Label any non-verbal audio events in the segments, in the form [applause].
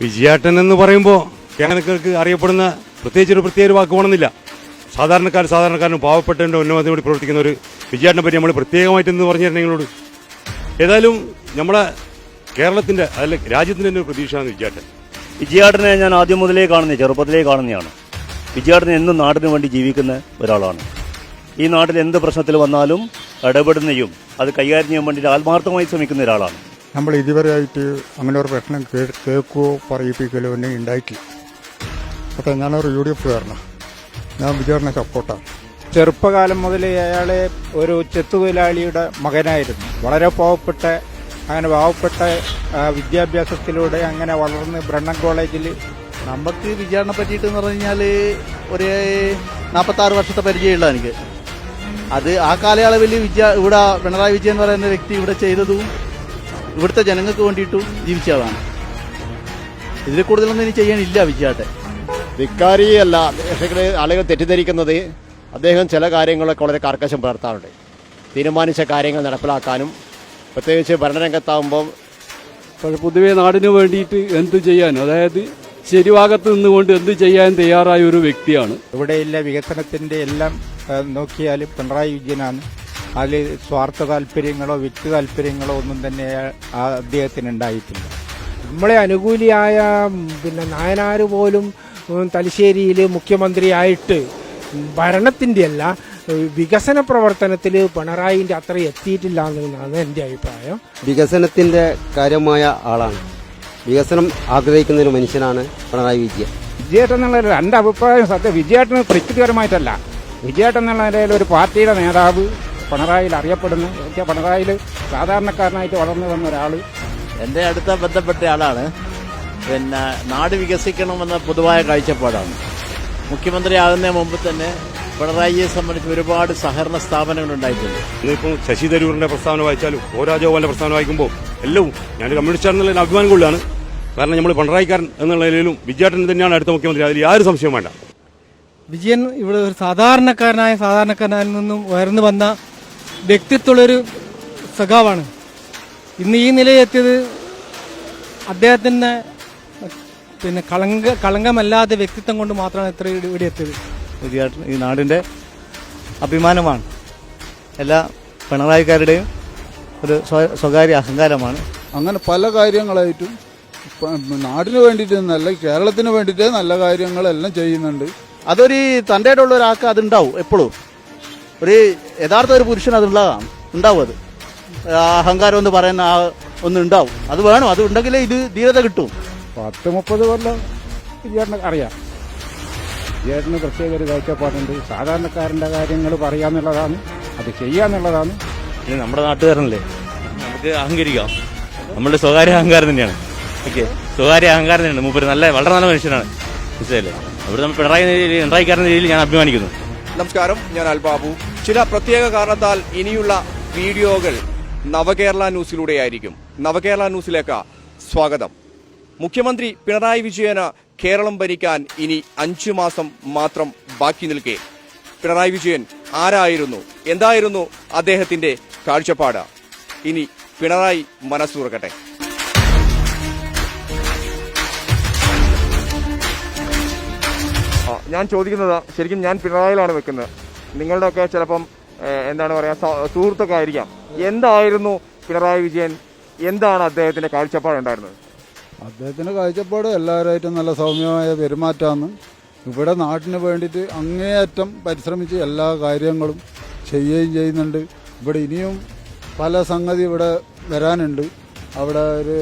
വിജയാട്ടൻ എന്ന് പറയുമ്പോൾ കേരളക്കാർക്ക് അറിയപ്പെടുന്ന പ്രത്യേകിച്ച് ഒരു പ്രത്യേക വാക്ക് വേണമെന്നില്ല. സാധാരണക്കാർ സാധാരണക്കാരനും പാവപ്പെട്ടവന്റെ ഉന്നമനത്തിന് കൂടി പ്രവർത്തിക്കുന്ന ഒരു വിജയാട്ടനെ പറ്റി നമ്മൾ പ്രത്യേകമായിട്ട് എന്ന് പറഞ്ഞു നിങ്ങളോട്. ഏതായാലും നമ്മളെ കേരളത്തിന്റെ അതല്ല രാജ്യത്തിന്റെ തന്നെ ഒരു പ്രതീക്ഷയാണ് വിജയാട്ടൻ. വിജയാട്ടനെ ഞാൻ ആദ്യം മുതലേ കാണുന്ന ചെറുപ്പത്തിലേ കാണുന്നതാണ് വിജയാട്ടൻ എന്നും നാടിനു വേണ്ടി ജീവിക്കുന്ന ഒരാളാണ്. ഈ നാട്ടിൽ എന്ത് പ്രശ്നത്തിൽ വന്നാലും ഇടപെടുന്നതും അത് കൈകാര്യം ചെയ്യാൻ വേണ്ടിയിട്ട് ആത്മാർത്ഥമായി ശ്രമിക്കുന്ന ഒരാളാണ്. നമ്മൾ ഇതുവരെയായിട്ട് അങ്ങനെ ഒരു പ്രശ്നം കേൾക്കുകയോ പറയിപ്പിക്കലോ ഒന്നും ഉണ്ടായിട്ടില്ല. പക്ഷേ ഞാനൊരു യു ഡി എഫ് കാരണം ഞാൻ വിചാരണ സപ്പോർട്ടാണ്. ചെറുപ്പകാലം മുതൽ അയാളെ ഒരു ചെത്തുതൊഴിലാളിയുടെ മകനായിരുന്നു. വളരെ പാവപ്പെട്ട അങ്ങനെ പാവപ്പെട്ട വിദ്യാഭ്യാസത്തിലൂടെ അങ്ങനെ വളർന്ന് ബ്രണ്ണൻ കോളേജിൽ നമുക്ക് വിചാരണ പറ്റിയിട്ട് എന്ന് പറഞ്ഞു കഴിഞ്ഞാൽ ഒരു നാൽപ്പത്തി ആറ് വർഷത്തെ പരിചയമുള്ള എനിക്ക്. അത് ആ കാലയളവിൽ വിദ്യ ഇവിടെ പിണറായി വിജയൻ പറയുന്ന വ്യക്തി ഇവിടെ ചെയ്തതും ഇവിടുത്തെ ജനങ്ങൾക്ക് വേണ്ടിയിട്ടും ജീവിച്ചതാണ്. ഇതിൽ കൂടുതലൊന്നും ഇനി ചെയ്യാനില്ല വിജയാട്ടെ. ധിക്കാരിയല്ല അദ്ദേഹത്തെ ആളുകൾ തെറ്റിദ്ധരിക്കുന്നത് അദ്ദേഹം ചില കാര്യങ്ങളൊക്കെ വളരെ കർക്കശം പുലർത്താറുണ്ട്. തീരുമാനിച്ച കാര്യങ്ങൾ നടപ്പിലാക്കാനും പ്രത്യേകിച്ച് ഭരണരംഗത്താകുമ്പോൾ പൊതുവേ നാടിന് വേണ്ടിയിട്ട് എന്ത് ചെയ്യാൻ അതായത് ശരിഭാഗത്ത് നിന്നുകൊണ്ട് എന്ത് ചെയ്യാൻ തയ്യാറായ ഒരു വ്യക്തിയാണ്. ഇവിടെയുള്ള വികസനത്തിന്റെ എല്ലാം നോക്കിയാലും നോക്കിയാൽ പിണറായി വിജയനാണ്. അതിൽ സ്വാർത്ഥ താല്പര്യങ്ങളോ വ്യക്തി താല്പര്യങ്ങളോ ഒന്നും തന്നെ അദ്ദേഹത്തിന് ഉണ്ടായിട്ടില്ല നമ്മളെ അനുകൂലിയായ പിന്നെ നായനാർ പോലും തലശ്ശേരിയിൽ മുഖ്യമന്ത്രിയായിട്ട് ഭരണത്തിന്റെ അല്ല വികസന പ്രവർത്തനത്തിൽ പിണറായിന്റെ അത്ര എത്തിയിട്ടില്ല എന്നാണ് എന്റെ അഭിപ്രായം. വികസനത്തിന്റെ കാര്യമായ ആളാണ്. വികസനം ആഗ്രഹിക്കുന്ന ഒരു മനുഷ്യനാണ് പിണറായി വിജയൻ. വിജയേട്ടൻ എന്നുള്ള രണ്ട് അഭിപ്രായം സത്യം വിജയേട്ടന് വ്യക്തിപരമായിട്ടല്ല വിജയേട്ടൻ എന്നുള്ള നിലയിൽ ഒരു പാർട്ടിയുടെ നേതാവ് പിണറായിയിൽ അറിയപ്പെടുന്നു. എനിക്ക് പിണറായിൽ സാധാരണക്കാരനായിട്ട് വളർന്നു വന്ന ഒരാൾ. എന്റെ അടുത്ത ബന്ധപ്പെട്ട ആളാണ്. പിന്നെ നാട് വികസിക്കണമെന്ന പൊതുവായ കാഴ്ചപ്പാടാണ്. മുഖ്യമന്ത്രി ആകുന്നതിന് മുമ്പ് തന്നെ പിണറായിയെ സംബന്ധിച്ച് ഒരുപാട് സഹകരണ സ്ഥാപനങ്ങൾ ഉണ്ടായിട്ടുണ്ട്. ഇതിപ്പോൾ ശശി തരൂരിന്റെ പ്രസ്താവന വായിച്ചാലും ഓ രാജഗോപാലിന്റെ പ്രസ്താവന വായിക്കുമ്പോൾ എല്ലാം ഞാൻ കമ്മ്യൂണിസ്റ്റ് എന്നുള്ള അഭിമാനം കൊള്ളാണ് കാരണം നമ്മൾ പിണറായിക്കാരൻ എന്നുള്ള നിലയിലും വിജയാട്ടൻ തന്നെയാണ് അടുത്ത മുഖ്യമന്ത്രി. അതിൽ യാതൊരു സംശയം വേണ്ട. വിജയൻ ഇവിടെ ഒരു സാധാരണക്കാരനായ സാധാരണക്കാരനിൽ നിന്നും ഉയർന്നു വന്ന വ്യക്തിത്വമുള്ളൊരു സഖാവാണ്. ഇന്ന് ഈ നിലയെത്തിയത് അദ്ദേഹത്തിന്റെ പിന്നെ കളങ്ക കളങ്കമല്ലാതെ വ്യക്തിത്വം കൊണ്ട് മാത്രമാണ് ഇത്ര ഇവിടെ എത്തിയത്. വിജയേട്ടൻ ഈ നാടിന്റെ അഭിമാനമാണ്. എല്ലാ പിണറായിക്കാരുടെയും ഒരു സ്വ- സ്വകാര്യ അഹങ്കാരമാണ്. അങ്ങനെ പല കാര്യങ്ങളായിട്ടും നാടിന് വേണ്ടിയിട്ട് നല്ല കേരളത്തിന് വേണ്ടിയിട്ട് നല്ല കാര്യങ്ങളെല്ലാം ചെയ്യുന്നുണ്ട്. അതൊരു തന്റെ ഉള്ള ഒരാൾക്ക് അതുണ്ടാവും എപ്പോഴും. ഒരു യഥാർത്ഥ ഒരു പുരുഷൻ അതുള്ളതാണ് ഉണ്ടാവും അത്. അഹങ്കാരം എന്ന് പറയുന്ന ആ ഒന്ന് ഉണ്ടാവും. അത് വേണം അത് ഉണ്ടെങ്കിലേ ഇത് ധീരത കിട്ടും. പത്ത് മുപ്പത് കൊല്ലം അറിയാം. ചേട്ടന് പ്രത്യേക ഒരു കാഴ്ചപ്പാടുണ്ട്. സാധാരണക്കാരന്റെ കാര്യങ്ങൾ പറയാന്നുള്ളതാണ് അത് ചെയ്യാന്നുള്ളതാണ്. പിന്നെ നമ്മുടെ നാട്ടുകാരനല്ലേ? നമുക്ക് അഹങ്കരിക്കാം. നമ്മുടെ സ്വകാര്യ അഹങ്കാരം തന്നെയാണ്. ഓക്കെ സ്വകാര്യ അഹങ്കാരം തന്നെയാണ്. മൂപ്പര് നല്ല വളരെ നല്ല മനുഷ്യനാണ്. മനസ്സിലല്ലേ അവിടെ നമ്മൾ പിണറായി രീതിയിൽ പിണറായിക്കാരന്റെ രീതിയിൽ ഞാൻ അഭിമാനിക്കുന്നു. നമസ്കാരം ഞാൻ അൽബാബു. ചില പ്രത്യേക കാരണത്താൽ ഇനിയുള്ള വീഡിയോകൾ നവകേരള ന്യൂസിലൂടെയായിരിക്കും. നവകേരള ന്യൂസിലേക്ക് സ്വാഗതം. മുഖ്യമന്ത്രി പിണറായി വിജയന് കേരളം ഭരിക്കാൻ ഇനി അഞ്ചു മാസം മാത്രം ബാക്കി നിൽക്കെ. പിണറായി വിജയൻ ആരായിരുന്നു? എന്തായിരുന്നു അദ്ദേഹത്തിന്റെ കാഴ്ചപ്പാട്? ഇനി പിണറായി മനസ്സുറക്കട്ടെ. ഞാൻ ചോദിക്കുന്നത് ശരിക്കും ഞാൻ പിണറായിലാണ് വെക്കുന്നത്. നിങ്ങളുടെയൊക്കെ ചിലപ്പം എന്താണ് പറയുക സുഹൃത്തൊക്കെ ആയിരിക്കാം എന്തായിരുന്നു പിണറായി വിജയൻ? എന്താണ് അദ്ദേഹത്തിന്റെ കാഴ്ചപ്പാട് ഉണ്ടായിരുന്നത്? അദ്ദേഹത്തിന്റെ കാഴ്ചപ്പാട് എല്ലാവരുമായിട്ടും നല്ല സൗമ്യമായ പെരുമാറ്റമാണ്. ഇവിടെ നാട്ടിന് വേണ്ടിയിട്ട് അങ്ങേയറ്റം പരിശ്രമിച്ച് എല്ലാ കാര്യങ്ങളും ചെയ്യുകയും ചെയ്യുന്നുണ്ട്. ഇവിടെ ഇനിയും പല സംഗതി ഇവിടെ വരാനുണ്ട്. അവിടെ ഒരു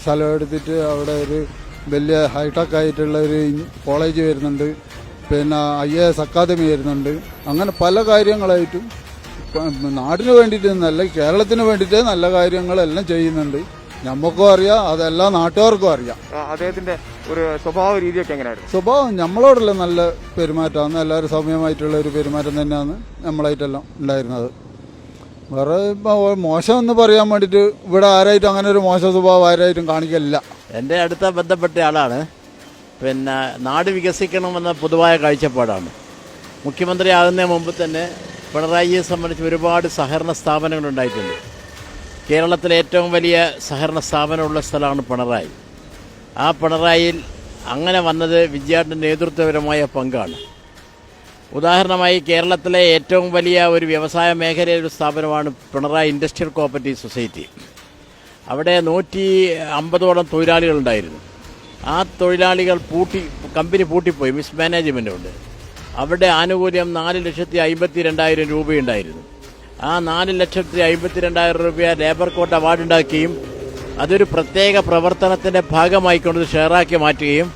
സ്ഥലം എടുത്തിട്ട് അവിടെ ഒരു വലിയ ഹൈടെക് ആയിട്ടുള്ള ഒരു കോളേജ് വരുന്നുണ്ട്. പിന്നെ ഐ എ എസ് അക്കാദമി വരുന്നുണ്ട്. അങ്ങനെ പല കാര്യങ്ങളായിട്ടും നാടിന് വേണ്ടിയിട്ട് നല്ല കേരളത്തിന് വേണ്ടിയിട്ട് നല്ല കാര്യങ്ങളെല്ലാം ചെയ്യുന്നുണ്ട്. നമുക്കും അറിയാം അതെല്ലാ നാട്ടുകാർക്കും അറിയാം. അദ്ദേഹത്തിന്റെ ഒരു സ്വഭാവ രീതിയൊക്കെ എങ്ങനെയായിരുന്നു? സ്വഭാവം നമ്മളോടുള്ള നല്ല പെരുമാറ്റമാണ്. എല്ലാവരും സൗമ്യമായിട്ടുള്ള ഒരു പെരുമാറ്റം തന്നെയാണ് നമ്മളായിട്ടെല്ലാം ഉണ്ടായിരുന്നത്. വേറെ മോശം എന്ന് പറയാൻ വേണ്ടിയിട്ട് ഇവിടെ ആരായിട്ടും അങ്ങനെ ഒരു മോശ സ്വഭാവം ആരായിട്ടും കാണിക്കലില്ല. എന്റെ അടുത്ത ബന്ധപ്പെട്ട ആളാണ്. പിന്നെ നാട് വികസിക്കണമെന്ന പൊതുവായ കാഴ്ചപ്പാടാണ്. മുഖ്യമന്ത്രി ആകുന്നതിന് മുമ്പ് തന്നെ പിണറായിയെ സംബന്ധിച്ച് ഒരുപാട് സഹകരണ സ്ഥാപനങ്ങൾ ഉണ്ടായിട്ടുണ്ട്. കേരളത്തിലെ ഏറ്റവും വലിയ സഹകരണ സ്ഥാപനമുള്ള സ്ഥലമാണ് പിണറായി. ആ പിണറായിയിൽ അങ്ങനെ വന്നത് വിദ്യാർത്ഥിന്റെ നേതൃത്വപരമായ പങ്കാണ്. ഉദാഹരണമായി കേരളത്തിലെ ഏറ്റവും വലിയ ഒരു വ്യവസായ മേഖലയിലെ ഒരു സ്ഥാപനമാണ് പിണറായി ഇൻഡസ്ട്രിയൽ കോപ്പറേറ്റീവ് സൊസൈറ്റി. അവിടെ നൂറ്റി അമ്പതോളം തൊഴിലാളികളുണ്ടായിരുന്നു. ആ തൊഴിലാളികൾ പൂട്ടി കമ്പനി പൂട്ടിപ്പോയി മിസ്മാനേജ്മെന്റ് ഉണ്ട് അവിടെ ആനുകൂല്യം നാല് ലക്ഷത്തി അമ്പത്തി രണ്ടായിരം രൂപയുണ്ടായിരുന്നു. ആ നാല് ലക്ഷത്തി അമ്പത്തി രണ്ടായിരം രൂപ ലേബർ കോട്ട് അവാർഡ് ഉണ്ടാക്കുകയും അതൊരു പ്രത്യേക പ്രവർത്തനത്തിന്റെ ഭാഗമായിക്കൊണ്ട് ഷെയറാക്കി മാറ്റുകയും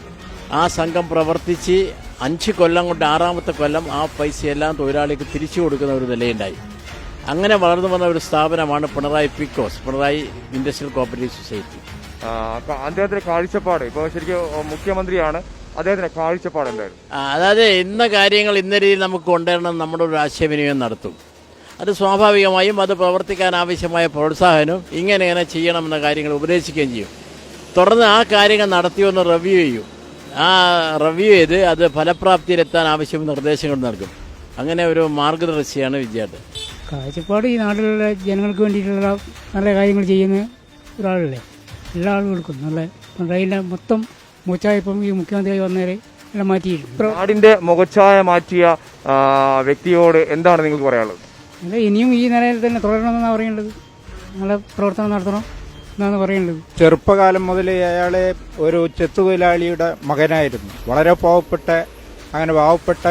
ആ സംഘം പ്രവർത്തിച്ച് അഞ്ച് കൊല്ലം കൊണ്ട് ആറാമത്തെ കൊല്ലം ആ പൈസയെല്ലാം തൊഴിലാളിക്ക് തിരിച്ചു കൊടുക്കുന്ന ഒരു നിലയുണ്ടായി. അങ്ങനെ വളർന്നു വന്ന ഒരു സ്ഥാപനമാണ് Pinarayi Picos Pinarayi industrial cooperative society. അദ്ദേഹത്തിന്റെ കാഴ്ചപ്പാട് ഇപ്പോൾ ശരിക്കും മുഖ്യമന്ത്രിയാണ് അദ്ദേഹത്തിന്റെ കാഴ്ചപ്പാട് എന്തായിരുന്നു? അതായത് ഇന്ന കാര്യങ്ങൾ ഇന്ന രീതിയിൽ നമുക്ക് കൊണ്ടുവരണം നമ്മുടെ ഒരു ആശയവിനിമയം നടത്തും. അത് സ്വാഭാവികമായും അത് പ്രവർത്തിക്കാൻ ആവശ്യമായ പ്രോത്സാഹനവും ഇങ്ങനെ ഇങ്ങനെ ചെയ്യണമെന്ന കാര്യങ്ങൾ ഉപദേശിക്കുകയും ചെയ്യും. തുടർന്ന് ആ കാര്യങ്ങൾ നടത്തിയൊന്ന് റിവ്യൂ ചെയ്യും. ആ റിവ്യൂ ചെയ്ത് അത് ഫലപ്രാപ്തിയിലെത്താൻ ആവശ്യം നിർദ്ദേശങ്ങൾ നൽകും. അങ്ങനെ ഒരു മാർഗദർശിയാണ് വിജയാട്ട് കാഴ്ചപ്പാട് ഈ നാട്ടിലുള്ള ജനങ്ങൾക്ക് വേണ്ടിയിട്ടുള്ള നല്ല കാര്യങ്ങൾ ചെയ്യുന്ന ഒരാളല്ലേ? എല്ലാ ആളുകൾക്കും നല്ല പിണറായിന്റെ മൊത്തം മൂച്ചായപ്പം ഈ മുഖ്യമന്ത്രിയായി വന്നേരെ എല്ലാം മാറ്റിയിട്ടുണ്ട്. മുഖച്ഛായ മാറ്റിയ വ്യക്തിയോട് എന്താണ് നിങ്ങൾക്ക് പറയാനുള്ളത്? അല്ല ഇനിയും ഈ നിലയിൽ തന്നെ തുടരണമെന്നാണ് പറയേണ്ടത് നല്ല പ്രവർത്തനം നടത്തണം. എന്നാണ് പറയുന്നത് ചെറുപ്പകാലം മുതൽ അയാളെ ഒരു ചെത്തു തൊഴിലാളിയുടെ മകനായിരുന്നു. വളരെ പാവപ്പെട്ട അങ്ങനെ പാവപ്പെട്ട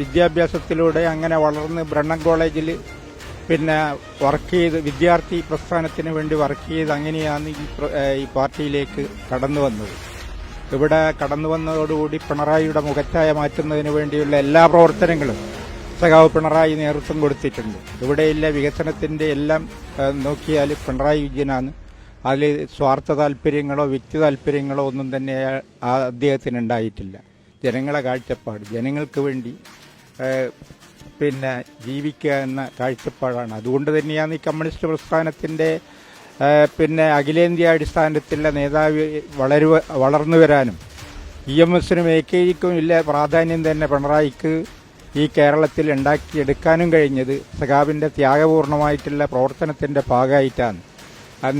വിദ്യാഭ്യാസത്തിലൂടെ അങ്ങനെ വളർന്ന് ബ്രണ്ണൻ കോളേജിൽ പിന്നെ വർക്ക് ചെയ്ത് വിദ്യാർത്ഥി പ്രസ്ഥാനത്തിന് വേണ്ടി വർക്ക് ചെയ്ത് അങ്ങനെയാണ് ഈ പാർട്ടിയിലേക്ക് കടന്നു വന്നത്. ഇവിടെ കടന്നു വന്നതോടുകൂടി പിണറായിയുടെ മുഖച്ഛായ മാറ്റുന്നതിന് വേണ്ടിയുള്ള എല്ലാ പ്രവർത്തനങ്ങളും സഖാവ് പിണറായി നേതൃത്വം കൊടുത്തിട്ടുണ്ട്. ഇവിടെയുള്ള വികസനത്തിന്റെ എല്ലാം നോക്കിയാൽ പിണറായി വിജയനാണ്. അതിൽ സ്വാർത്ഥ താല്പര്യങ്ങളോ വ്യക്തി താല്പര്യങ്ങളോ ഒന്നും തന്നെ അദ്ദേഹത്തിന് ഉണ്ടായിട്ടില്ല. ജനങ്ങളെ കാഴ്ചപ്പാട് ജനങ്ങൾക്ക് വേണ്ടി പിന്നെ ജീവിക്കുക എന്ന കാഴ്ചപ്പാടാണ്. അതുകൊണ്ട് തന്നെയാണ് ഈ കമ്മ്യൂണിസ്റ്റ് പ്രസ്ഥാനത്തിന്റെ പിന്നെ അഖിലേന്ത്യാ അടിസ്ഥാനത്തിലുള്ള നേതാവ് വളരു വളർന്നു വരാനും ഇ എം എസിനും എ കെ ജിക്കും ഇല്ല പ്രാധാന്യം തന്നെ പിണറായിക്ക് ഈ കേരളത്തിൽ ഉണ്ടാക്കിയെടുക്കാനും കഴിഞ്ഞത് സഖാബിന്റെ ത്യാഗപൂർണമായിട്ടുള്ള പ്രവർത്തനത്തിന്റെ ഭാഗമായിട്ടാണ്.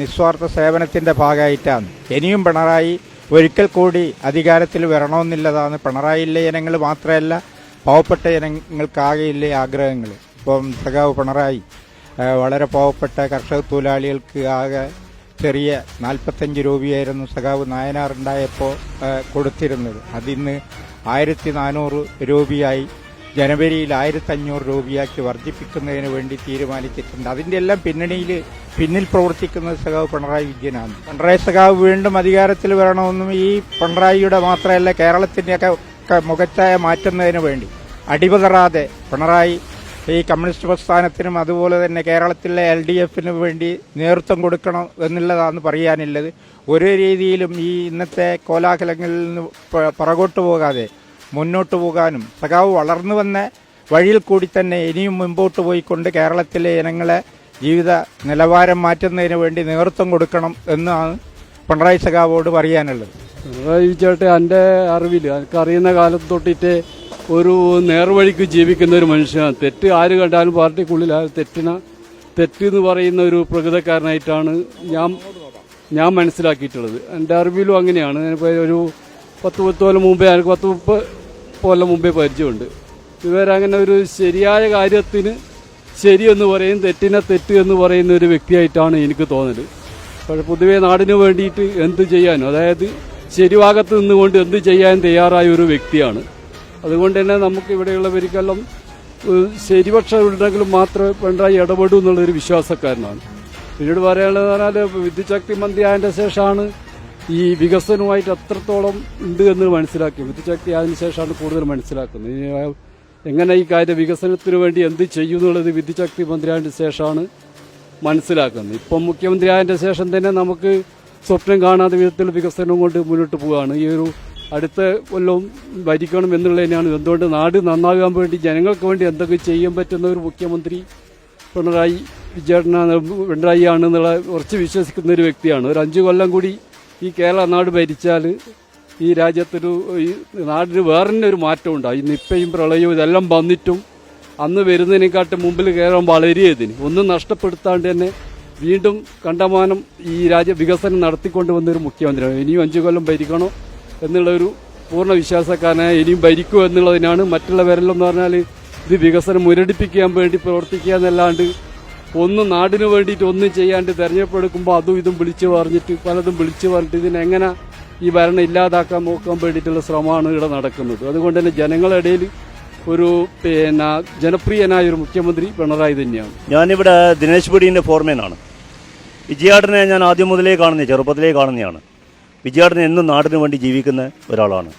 നിസ്വാർത്ഥ സേവനത്തിന്റെ ഭാഗമായിട്ടാണ്. ഇനിയും പിണറായി ഒരിക്കൽ കൂടി അധികാരത്തിൽ വരണമെന്നുള്ളതാണ് പിണറായിയിലെ ജനങ്ങൾ മാത്രമല്ല പാവപ്പെട്ട ജനങ്ങൾക്കാകെയില്ലേ ആഗ്രഹങ്ങൾ. ഇപ്പം സഖാവ് പിണറായി വളരെ പാവപ്പെട്ട കർഷക തൊഴിലാളികൾക്ക് ആകെ ചെറിയ നാൽപ്പത്തഞ്ച് രൂപയായിരുന്നു സഖാവ് നായനാറുണ്ടായപ്പോൾ കൊടുത്തിരുന്നത്. അതിന്ന് ആയിരത്തി നാനൂറ് രൂപയായി ജനുവരിയിൽ ആയിരത്തി അഞ്ഞൂറ് രൂപയാക്കി വർദ്ധിപ്പിക്കുന്നതിന് വേണ്ടി തീരുമാനിച്ചിട്ടുണ്ട്. അതിന്റെ എല്ലാം പിന്നണിയിൽ പിന്നിൽ പ്രവർത്തിക്കുന്ന സഖാവ് പിണറായി വിജയനാണ്. പിണറായി സഖാവ് വീണ്ടും അധികാരത്തിൽ വരണമെന്നും ഈ പിണറായിയുടെ മാത്രമല്ല കേരളത്തിന്റെയൊക്കെ മുഖച്ഛായ മാറ്റുന്നതിന് വേണ്ടി. അടിപതറാതെ പിണറായി ഈ കമ്മ്യൂണിസ്റ്റ് പ്രസ്ഥാനത്തിനും അതുപോലെ തന്നെ കേരളത്തിലെ എൽ ഡി എഫിനും വേണ്ടി നേതൃത്വം കൊടുക്കണം എന്നുള്ളതാണ് പറയാനുള്ളത്. ഒരു രീതിയിലും ഈ ഇന്നത്തെ കോലാഹലങ്ങളിൽ നിന്ന് പുറകോട്ട് പോകാതെ മുന്നോട്ട് പോകാനും സഖാവ് വളർന്നു വന്ന വഴിയിൽ കൂടി തന്നെ ഇനിയും മുമ്പോട്ട് പോയിക്കൊണ്ട് കേരളത്തിലെ ജനങ്ങളെ ജീവിത നിലവാരം മാറ്റുന്നതിന് വേണ്ടി നേതൃത്വം കൊടുക്കണം എന്നാണ് പിണറായി സഖാവോട് പറയാനുള്ളത്. പിണറായി ചേട്ടൻ എന്റെ അറിവിൽ അറിയുന്ന കാലത്ത് തൊട്ടിട്ട് ഒരു നേർവഴിക്ക് ജീവിക്കുന്ന ഒരു മനുഷ്യനാണ്. തെറ്റ് ആര് കണ്ടാലും പാർട്ടിക്കുള്ളിൽ ആ തെറ്റിന തെറ്റ് എന്ന് പറയുന്ന ഒരു പ്രകൃതക്കാരനായിട്ടാണ് ഞാൻ ഞാൻ മനസ്സിലാക്കിയിട്ടുള്ളത്. എന്റെ അറിവിലും അങ്ങനെയാണ്. ഒരു പത്ത് പത്ത് കൊല്ലം മുമ്പേ എനിക്ക് പത്ത് മുപ്പത് കൊല്ലം മുമ്പേ പരിചയമുണ്ട്. ഇതുവരെ അങ്ങനെ ഒരു ശരിയായ കാര്യത്തിന് ശരിയെന്ന് പറയും തെറ്റിനെ തെറ്റ് എന്ന് പറയുന്ന ഒരു വ്യക്തിയായിട്ടാണ് എനിക്ക് തോന്നൽ. പക്ഷെ പൊതുവെ നാടിന് വേണ്ടിയിട്ട് എന്ത് ചെയ്യാനും അതായത് ശരിഭാഗത്ത് നിന്നുകൊണ്ട് എന്ത് ചെയ്യാൻ തയ്യാറായ ഒരു വ്യക്തിയാണ്. അതുകൊണ്ട് തന്നെ നമുക്ക് ഇവിടെയുള്ളവർക്കെല്ലാം ശരിപക്ഷം ഉണ്ടെങ്കിലും മാത്രമേ പിണറായി ഇടപെടൂ എന്നുള്ളൊരു വിശ്വാസക്കാരനാണ്. പിന്നീട് പറയാനുള്ളത് പറഞ്ഞാൽ വിദ്യുശക്തി മന്ത്രി ആയതിന്റെ ശേഷമാണ് ഈ വികസനവുമായിട്ട് എത്രത്തോളം ഉണ്ട് എന്ന് മനസ്സിലാക്കി. വിദ്യുച്ഛക്തി ആയതിനു ശേഷമാണ് കൂടുതൽ മനസ്സിലാക്കുന്നത്. എങ്ങനെ ഈ കാര്യ വികസനത്തിന് വേണ്ടി എന്ത് ചെയ്യും എന്നുള്ളത് വിദ്യുച്ഛക്തി മന്ത്രിയായതിനു ശേഷമാണ് മനസ്സിലാക്കുന്നത്. ഇപ്പം മുഖ്യമന്ത്രി ആയതിന്റെ ശേഷം തന്നെ നമുക്ക് സ്വപ്നം കാണാത്ത വിധത്തിൽ വികസനം കൊണ്ട് മുന്നോട്ട് പോവുകയാണ്. ഈ ഒരു അടുത്ത കൊല്ലവും ഭരിക്കണം തന്നെയാണ്. എന്തുകൊണ്ട് നാട് നന്നാകാൻ വേണ്ടി ജനങ്ങൾക്ക് വേണ്ടി എന്തൊക്കെ ചെയ്യാൻ പറ്റുന്ന ഒരു മുഖ്യമന്ത്രി പിണറായി വിജയനാണ് പിണറായി ആണെന്നുള്ള ഉറച്ച് വിശ്വസിക്കുന്ന ഒരു വ്യക്തിയാണ്. ഒരു അഞ്ച് കൊല്ലം കൂടി ഈ കേരള നാട് ഭരിച്ചാൽ ഈ രാജ്യത്തൊരു ഈ നാടിന് വേറെ ഒരു മാറ്റം ഉണ്ടാവും. ഈ നിപ്പയും പ്രളയവും ഇതെല്ലാം വന്നിട്ടും അന്ന് വരുന്നതിനെക്കാട്ടും മുമ്പിൽ കേരളം വളരെയതിന്. ഒന്നും നഷ്ടപ്പെടുത്താണ്ട് തന്നെ വീണ്ടും കണ്ടമാനം ഈ രാജ്യ വികസനം നടത്തിക്കൊണ്ട് വന്നൊരു മുഖ്യമന്ത്രിയാണ്. ഇനിയും അഞ്ചു കൊല്ലം ഭരിക്കണോ എന്നുള്ളൊരു പൂർണ വിശ്വാസക്കാരനായ ഇനിയും ഭരിക്കൂ എന്നുള്ളതിനാണ് മറ്റുള്ളവരെല്ലാം എന്ന് പറഞ്ഞാൽ ഇത് വികസനം മുരടിപ്പിക്കാൻ വേണ്ടി പ്രവർത്തിക്കുക എന്നല്ലാണ്ട് ഒന്നും നാടിന് വേണ്ടിയിട്ട് ഒന്നും ചെയ്യാണ്ട് തെരഞ്ഞെടുപ്പെടുക്കുമ്പോൾ അതും ഇതും വിളിച്ചു പറഞ്ഞിട്ട് പലതും വിളിച്ചു പറഞ്ഞിട്ട് ഇതിനെങ്ങനെ ഈ ഭരണം ഇല്ലാതാക്കാൻ നോക്കാൻ വേണ്ടിയിട്ടുള്ള ശ്രമമാണ് ഇവിടെ നടക്കുന്നത്. അതുകൊണ്ട് തന്നെ ജനങ്ങളുടെ ഇടയിൽ ഒരു പിന്നെ ജനപ്രിയനായ ഒരു മുഖ്യമന്ത്രി പിണറായി തന്നെയാണ്. ഞാനിവിടെ ദിനേശ് പിടീന്റെ ഫോർമേനാണ്. വിജയാടനെ ഞാൻ ആദ്യം മുതലേ കാണുന്ന ചെറുപ്പത്തിലേ കാണുന്നതാണ് വിജയാടൻ എന്നും നാടിന് വേണ്ടി ജീവിക്കുന്ന ഒരാളാണ്.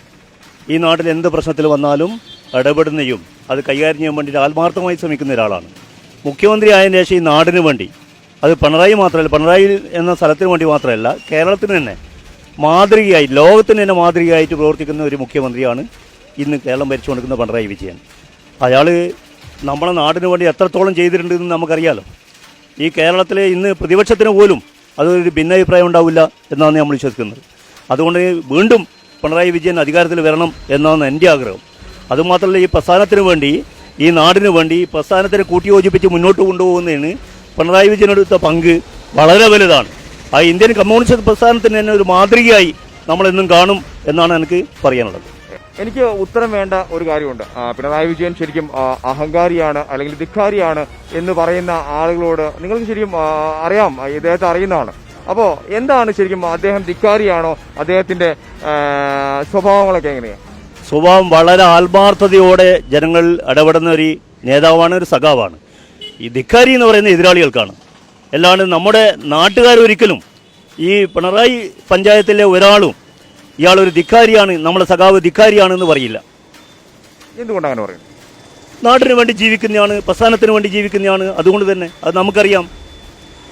ഈ നാട്ടിൽ എന്ത് പ്രശ്നത്തിൽ വന്നാലും ഇടപെടുന്നതും അത് കൈകാര്യം ചെയ്യാൻ വേണ്ടിയിട്ട് ആത്മാർത്ഥമായി ശ്രമിക്കുന്ന ഒരാളാണ്. മുഖ്യമന്ത്രി ആയതിനു ശേഷം ഈ നാടിന് വേണ്ടി അത് പിണറായി മാത്രമല്ല പിണറായി എന്ന സ്ഥലത്തിന് വേണ്ടി മാത്രമല്ല കേരളത്തിന് തന്നെ മാതൃകയായി ലോകത്തിന് തന്നെ മാതൃകയായിട്ട് പ്രവർത്തിക്കുന്ന ഒരു മുഖ്യമന്ത്രിയാണ് ഇന്ന് കേരളം ഭരിച്ചു കൊടുക്കുന്ന പിണറായി വിജയൻ. അയാൾ നമ്മുടെ നാടിന് വേണ്ടി എത്രത്തോളം ചെയ്തിട്ടുണ്ടെന്ന് നമുക്കറിയാലോ. ഈ കേരളത്തിലെ ഇന്ന് പ്രതിപക്ഷത്തിന് പോലും അതൊരു ഭിന്നാഭിപ്രായം ഉണ്ടാവില്ല എന്നാണ് നമ്മൾ വിശ്വസിക്കുന്നത്. അതുകൊണ്ട് വീണ്ടും പിണറായി വിജയൻ അധികാരത്തിൽ വരണം എന്നാണ് എന്റെ ആഗ്രഹം. അതുമാത്രമല്ല ഈ പ്രസ്ഥാനത്തിന് വേണ്ടി ഈ നാടിനു വേണ്ടി പ്രസ്ഥാനത്തിന് കൂട്ടിയോജിപ്പിച്ച് മുന്നോട്ട് കൊണ്ടുപോകുന്നതിന് പിണറായി വിജയൻ എടുത്ത പങ്ക് വളരെ വലുതാണ്. ആ ഇന്ത്യൻ കമ്മ്യൂണിസ്റ്റ് പ്രസ്ഥാനത്തിന് തന്നെ ഒരു മാതൃകയായി നമ്മളെന്നും കാണും എന്നാണ് എനിക്ക് പറയാനുള്ളത്. എനിക്ക് ഉത്തരം വേണ്ട ഒരു കാര്യമുണ്ട്. പിണറായി വിജയൻ ശരിക്കും അഹങ്കാരിയാണ് അല്ലെങ്കിൽ ധിക്കാരിയാണ് എന്ന് പറയുന്ന ആളുകളോട് നിങ്ങൾക്ക് ശരിക്കും അറിയാം. ഇദ്ദേഹത്തെ അറിയുന്നതാണ്. അപ്പോൾ എന്താണ് ശരിക്കും അദ്ദേഹം ധിക്കാരിയാണോ? അദ്ദേഹത്തിന്റെ സ്വഭാവങ്ങളൊക്കെ എങ്ങനെയാണ് സ്വഭാവം വളരെ ആത്മാർത്ഥതയോടെ ജനങ്ങൾ ഇടപെടുന്ന ഒരു നേതാവാണ് ഒരു സഖാവാണ്. ഈ ധിക്കാരി എന്ന് പറയുന്ന എതിരാളികൾക്കാണ്. അല്ലാണ്ട് നമ്മുടെ നാട്ടുകാരൊരിക്കലും ഈ പിണറായി പഞ്ചായത്തിലെ ഒരാളും ഇയാളൊരു ധിക്കാരിയാണ് നമ്മുടെ സഖാവ് ധിക്കാരിയാണെന്ന് പറയില്ല. എന്തുകൊണ്ട് അങ്ങനെ പറയുന്നു നാടിന് വേണ്ടി ജീവിക്കുന്നതാണ് പ്രസ്ഥാനത്തിന് വേണ്ടി ജീവിക്കുന്നതാണ് അതുകൊണ്ട് തന്നെ അത് നമുക്കറിയാം.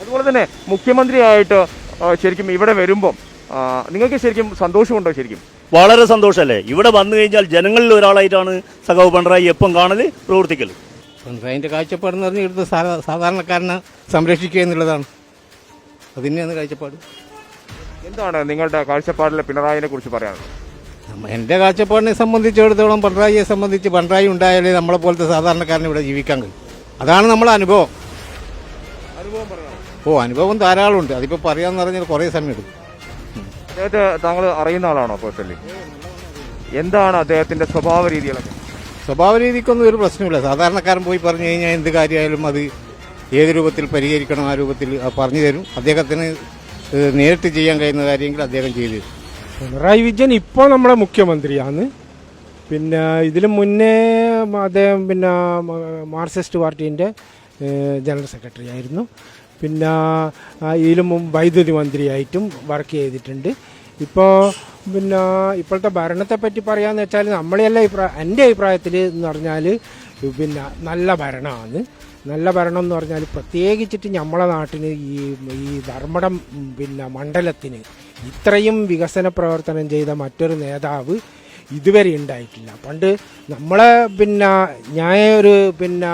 അതുപോലെ തന്നെ മുഖ്യമന്ത്രിയായിട്ട് ശരിക്കും ഇവിടെ വരുമ്പം നിങ്ങൾക്ക് ശരിക്കും സന്തോഷമുണ്ടോ ശരിക്കും? വളരെ സന്തോഷമല്ലേ? ഇവിടെ വന്നു കഴിഞ്ഞാൽ ജനങ്ങളിൽ ഒരാളായിട്ടാണ് സഖാവ് പിണറായി എപ്പം കാണൽ പ്രവർത്തിക്കൽ പിണറായിന്റെ കാഴ്ചപ്പാടെന്ന് പറഞ്ഞാൽ ഇവിടുത്തെ സാധാ- സാധാരണക്കാരനെ സംരക്ഷിക്കുക എന്നുള്ളതാണ്. അത് തന്നെയാണ് കാഴ്ചപ്പാട്. എന്താണ് നിങ്ങളുടെ കാഴ്ചപ്പാടിലെ പിണറായിനെ കുറിച്ച് പറയാനുള്ളത്? നമ്മ- എന്റെ കാഴ്ചപ്പാടിനെ സംബന്ധിച്ചിടത്തോളം പിണറായിയെ സംബന്ധിച്ച് പിണറായി ഉണ്ടായാലേ നമ്മളെ പോലത്തെ സാധാരണക്കാരന് ഇവിടെ ജീവിക്കാൻ കഴിയും. അതാണ് നമ്മളെ അനുഭവം. ഓ അനുഭവം ധാരാളമുണ്ട്. അതിപ്പോൾ പറയാന്ന് പറഞ്ഞാൽ കുറേ സമയം എടുക്കും അദ്ദേഹത്തെ താങ്കൾ അറിയുന്ന ആളാണോ പേഴ്സണലി എന്താണ് അദ്ദേഹത്തിന്റെ സ്വഭാവ രീതികളൊക്കെ സ്വഭാവ രീതിക്കൊന്നും ഒരു പ്രശ്നമില്ല. സാധാരണക്കാരൻ പോയി പറഞ്ഞു കഴിഞ്ഞാൽ എന്ത് കാര്യമായാലും അത് ഏത് രൂപത്തിൽ പരിഹരിക്കണം ആ രൂപത്തിൽ പറഞ്ഞു തരും. അദ്ദേഹത്തിന് നേരിട്ട് ചെയ്യാൻ കഴിയുന്ന കാര്യമെങ്കിൽ അദ്ദേഹം ചെയ്തു തരും. പിണറായി വിജയൻ ഇപ്പോൾ നമ്മുടെ മുഖ്യമന്ത്രിയാണ്. പിന്നെ ഇതിലും മുന്നേ അദ്ദേഹം പിന്നെ മാർസിസ്റ്റ് മാർക്സിസ്റ്റ് പാർട്ടീന്റെ ജനറൽ സെക്രട്ടറി ആയിരുന്നു. പിന്നെ ഇതിലും വൈദ്യുതി മന്ത്രിയായിട്ടും വർക്ക് ചെയ്തിട്ടുണ്ട്. ഇപ്പോൾ പിന്നെ ഇപ്പോഴത്തെ ഭരണത്തെ പറ്റി പറയാന്ന് വെച്ചാൽ നമ്മളെല്ലാം അഭിപ്രായം എന്റെ അഭിപ്രായത്തിൽ എന്ന് പറഞ്ഞാൽ പിന്നെ നല്ല ഭരണമാണ് നല്ല ഭരണം എന്ന് പറഞ്ഞാൽ പ്രത്യേകിച്ചിട്ട് നമ്മളെ നാട്ടിന് ഈ ഈ ധർമ്മടം പിന്നെ മണ്ഡലത്തിന് ഇത്രയും വികസന പ്രവർത്തനം ചെയ്ത മറ്റൊരു നേതാവ് ഇതുവരെ ഉണ്ടായിട്ടില്ല. പണ്ട് നമ്മളെ പിന്നെ ഞാൻ ഒരു പിന്നെ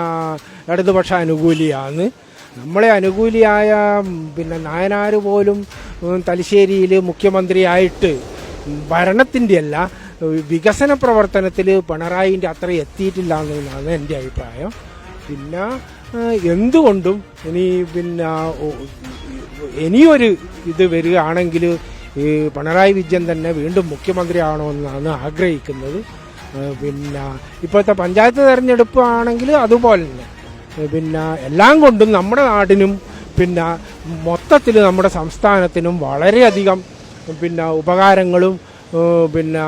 ഇടതുപക്ഷ അനുകൂലിയാണ്. നമ്മളെ അനുകൂലിയായ പിന്നെ നായനാർ പോലും തലശ്ശേരിയിൽ മുഖ്യമന്ത്രിയായിട്ട് ഭരണത്തിന്റെ അല്ല വികസന പ്രവർത്തനത്തിൽ പിണറായിന്റെ അത്ര എത്തിയിട്ടില്ല എന്നാണ് എന്റെ അഭിപ്രായം. പിന്നെ എന്തുകൊണ്ടും ഇനി പിന്നെ ഇനിയൊരു ഇത് വരികയാണെങ്കിൽ ഈ പിണറായി വിജയൻ തന്നെ വീണ്ടും മുഖ്യമന്ത്രി ആവണമെന്നാണ് ആഗ്രഹിക്കുന്നത്. പിന്നെ ഇപ്പോഴത്തെ പഞ്ചായത്ത് തെരഞ്ഞെടുപ്പ് ആണെങ്കിൽ അതുപോലെ തന്നെ. പിന്നെ എല്ലാം കൊണ്ടും നമ്മുടെ നാടിനും പിന്നെ മൊത്തത്തിൽ നമ്മുടെ സംസ്ഥാനത്തിനും വളരെയധികം പിന്നെ ഉപകാരങ്ങളും പിന്നെ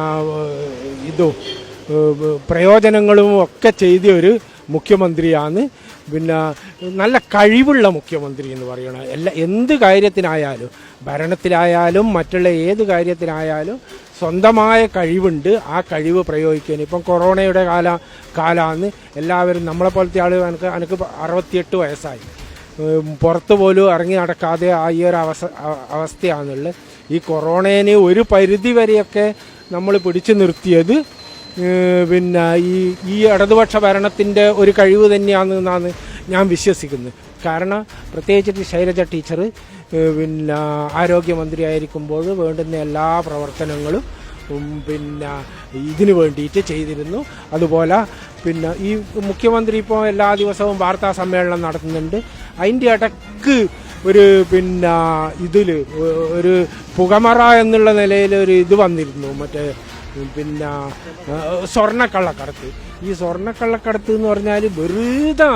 ഇതു പ്രയോജനങ്ങളും ഒക്കെ ചെയ്ത ഒരു മുഖ്യമന്ത്രിയാണ്. പിന്നെ നല്ല കഴിവുള്ള മുഖ്യമന്ത്രി എന്ന് പറയണം എല്ലാ എന്ത് കാര്യത്തിനായാലും ഭരണത്തിലായാലും മറ്റുള്ള ഏത് കാര്യത്തിനായാലും സ്വന്തമായ കഴിവുണ്ട്. ആ കഴിവ് പ്രയോഗിക്കാൻ ഇപ്പം കൊറോണയുടെ കാല കാലമാണ് എല്ലാവരും നമ്മളെ പോലത്തെ ആൾ എനിക്ക് എനിക്ക് അറുപത്തിയെട്ട് വയസ്സായി. പുറത്ത് പോലും ഇറങ്ങി നടക്കാതെ ആ ഈ ഒരു അവസ്ഥ അവസ്ഥയാണുള്ളത്. ഈ കൊറോണേനെ ഒരു പരിധി വരെയൊക്കെ നമ്മൾ പിടിച്ചു നിർത്തിയത് പിന്നെ ഈ ഈ ഇടതുപക്ഷ ഭരണത്തിന്റെ ഒരു കഴിവ് തന്നെയാണെന്നാണ് ഞാൻ വിശ്വസിക്കുന്നത്. കാരണം പ്രത്യേകിച്ചിട്ട് ശൈലജ ടീച്ചർ പിന്നെ ആരോഗ്യമന്ത്രിയായിരിക്കുമ്പോൾ വേണ്ടുന്ന എല്ലാ പ്രവർത്തനങ്ങളും പിന്നെ ഇതിനു വേണ്ടിയിട്ട് ചെയ്തിരുന്നു. അതുപോലെ പിന്നെ ഈ മുഖ്യമന്ത്രി ഇപ്പോൾ എല്ലാ ദിവസവും വാർത്താ സമ്മേളനം നടത്തുന്നുണ്ട്. അതിന്റെ ഇടയ്ക്ക് ഒരു പിന്നെ ഇതിൽ ഒരു പുകമറ എന്നുള്ള നിലയിൽ ഒരു ഇത് വന്നിരുന്നു. മറ്റേ പിന്നെ സ്വർണക്കള്ളക്കടത്ത്. ഈ സ്വർണക്കള്ളക്കടത്ത് എന്ന് പറഞ്ഞാൽ വെറുതെ